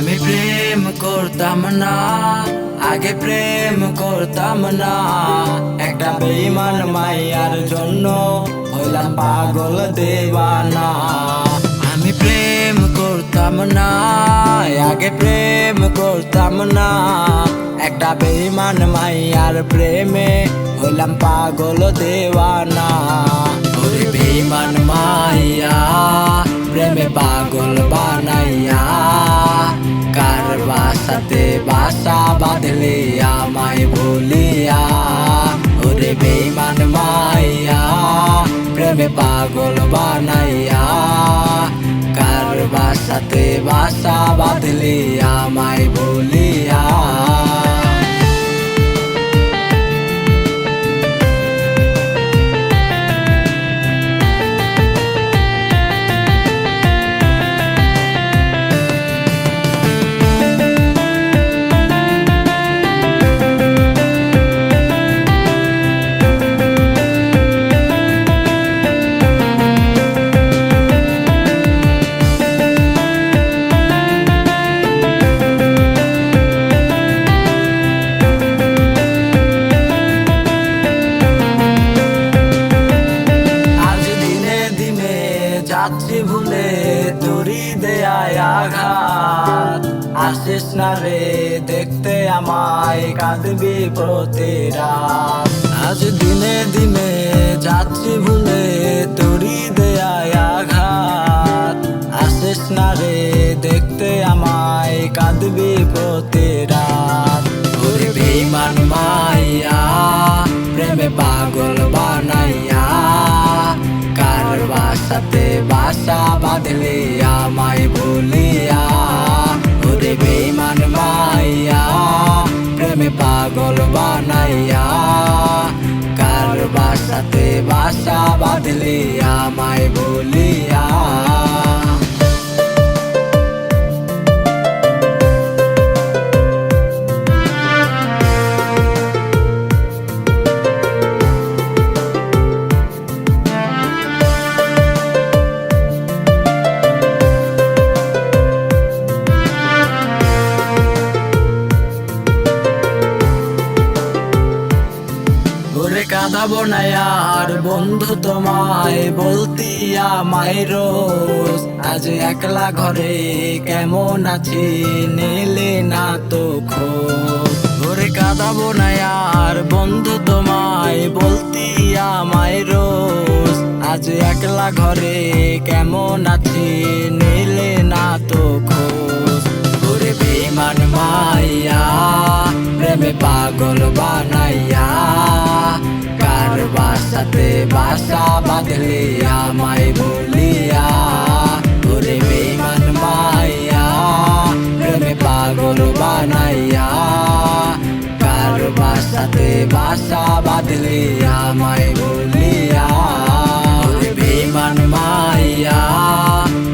আমি প্রেম করতাম না, আগে প্রেম করতাম না। একটা বেইমান মাইয়ার জন্য হইলাম পাগল দেবানা আমি প্রেম করতাম না, আগে প্রেম করতাম না। একটা বেইমান মাইয়ার প্রেমে হইলাম পাগল দেবানা বাসা বাঁধলে আমায় বলিয়া ওরে বেমান মাইয়া, প্রেমে পাগল বানাইয়া, কার বাসাতে বাসা বাঁধলে আমায় বলিয়া আঘাত। আসিস না রে দেখতে আমায় কাঁদবি প্রতি রাত। আজ দিনে দিনে যাচ্ছি ভুলে তোরি দেয়ায় আঘাত। আসিস না রে দেখতে আমায় কাঁদবি প্রতি রাত। ওরে মাইয়া, প্রেমে পাগল বানাইয়া বাসাতে বাসা বাঁধলে আমায় বলিয়া ওরে বেমান মাইয়া, প্রেমে পাগল বানাইয়া। কার বাসাতে বাসা বাঁধলে আমায় বলিয়া কাঁদাবো না আর বন্ধু তোমায় বলতি আমায় রোজ। আজ একলা ঘরে কেমন আছি নিলে না তো খোঁজ। ওরে কাঁদাবো না আর বন্ধু তোমায় বলতি আমায় রোজ। আজ একলা ঘরে কেমন আছি নিলে না তো খোঁজ। ওরে বেমান মাইয়া, প্রেমে পাগল বানাইয়া। বাসাতে বাসা বাঁধলে আমায় বলিয়া, ওরে বেমান মাইয়া, প্রেমে পাগল বানাইয়া, কার বাসাতে বাসা বাঁধলে আমায় বলিয়া, ওরে বেমান মাইয়া,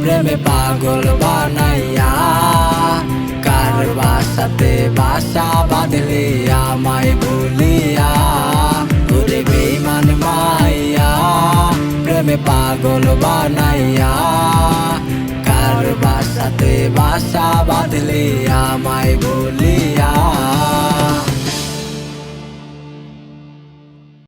প্রেমে পাগল বানাইয়া, কার বাসাতে বাসা বাঁধলে আমায় বলিয়া। পাগল বানাইয়া কার বাসাতে বাসা বাঁধলে আমায় বলিয়া